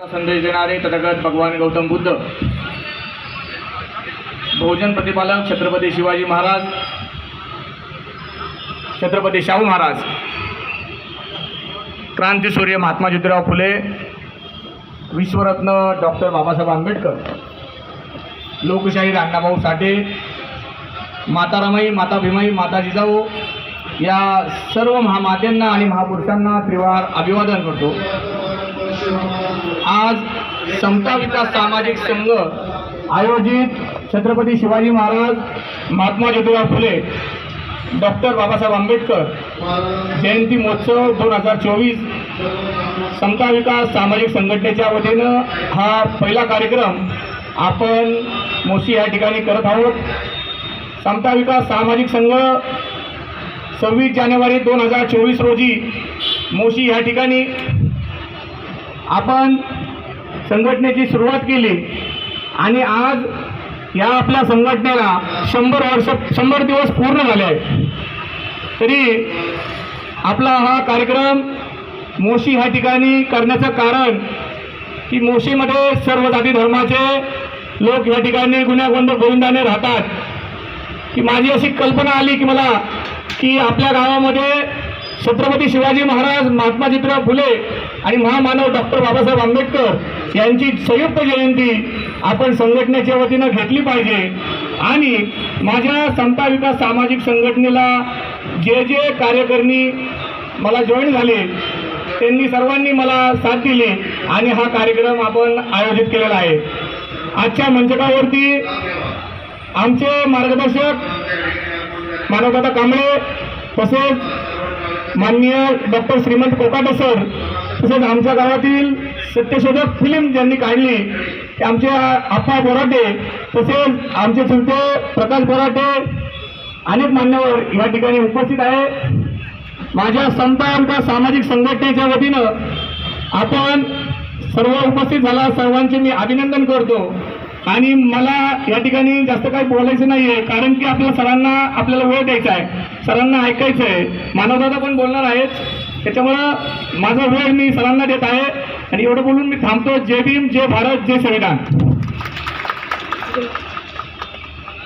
संदेश देणारे तथागत भगवान गौतम बुद्ध बहुजन प्रतिपालक छत्रपती शिवाजी महाराज छत्रपती शाहू महाराज क्रांतीसूर्य महात्मा ज्योतिराव फुले विश्वरत्न डॉक्टर बाबासाहेब आंबेडकर लोकशाही अण्णाभाऊ साठे माता रमाई माता भीमाई माता जिजाऊ या सर्व महामात्यांना आणि महापुरुषांना त्रिवार अभिवादन करतो. आज समता विकास सामाजिक संघ आयोजित छत्रपती शिवाजी महाराज महात्मा ज्योतिराव फुले डॉक्टर बाबासाहेब आंबेडकर जयंती महोत्सव दोन हजार चोवीस समता विकास सामाजिक संघटनेच्या वतीनं हा पहिला कार्यक्रम आपण मोशी या ठिकाणी करत आहोत. समता विकास सामाजिक संघ सव्वीस जानेवारी दोन हजार चोवीस रोजी मोशी या ठिकाणी आपण संघटनेची सुरुवात केली आणि आज या आपल्या संघटनेला शंभर वर्ष शंभर दिवस पूर्ण झाले आहेत. तरी आपला हा कार्यक्रम मोशी ह्या ठिकाणी करण्याचं कारण की मोशीमध्ये सर्व जाती धर्माचे लोक या ठिकाणी गुन्ह्यागोंद गोविंदाने राहतात. की माझी अशी कल्पना आली की मला की आपल्या गावामध्ये छत्रपती शिवाजी महाराज महात्मा ज्योतिराव फुले आणि महामानव डॉक्टर बाबासाहेब आंबेडकर यांची संयुक्त जयंती आपण संघटनेच्या वतीनं घेतली पाहिजे. आणि माझ्या समता विकास सामाजिक संघटनेला जे जे कार्यकर्णी मला जॉईन झाले त्यांनी सर्वांनी मला साथ दिली आणि हा कार्यक्रम आपण आयोजित केलेला आहे. आजच्या मंचकावरती आमचे मार्गदर्शक मानवदादा कांबळे तसेच माननीय डॉक्टर श्रीमंत कोकाटे सर तसेच आमच्या गावातील सत्यशोधक फिल्म ज्यांनी काढली ते आमचे आप्पा बोराटे तसेच आमचे चुलते प्रकाश बोराटे अनेक मान्यवर या ठिकाणी उपस्थित आहे. माझ्या संत आमच्या सामाजिक संघटनेच्या वतीनं आपण सर्व उपस्थित झाला. सर्वांचे मी अभिनंदन करतो. आणि मला या ठिकाणी जास्त काही बोलायचं नाही आहे कारण की आपल्या सरांना आपल्याला वेळ द्यायचा आहे. सरांना ऐकायचं आहे मानवदादा पण बोलणार आहेत. त्याच्यामुळं माझा वेळ मी सरांना देत आहे. आणि एवढं बोलून मी थांबतो. जय भीम जय भारत जय संविधान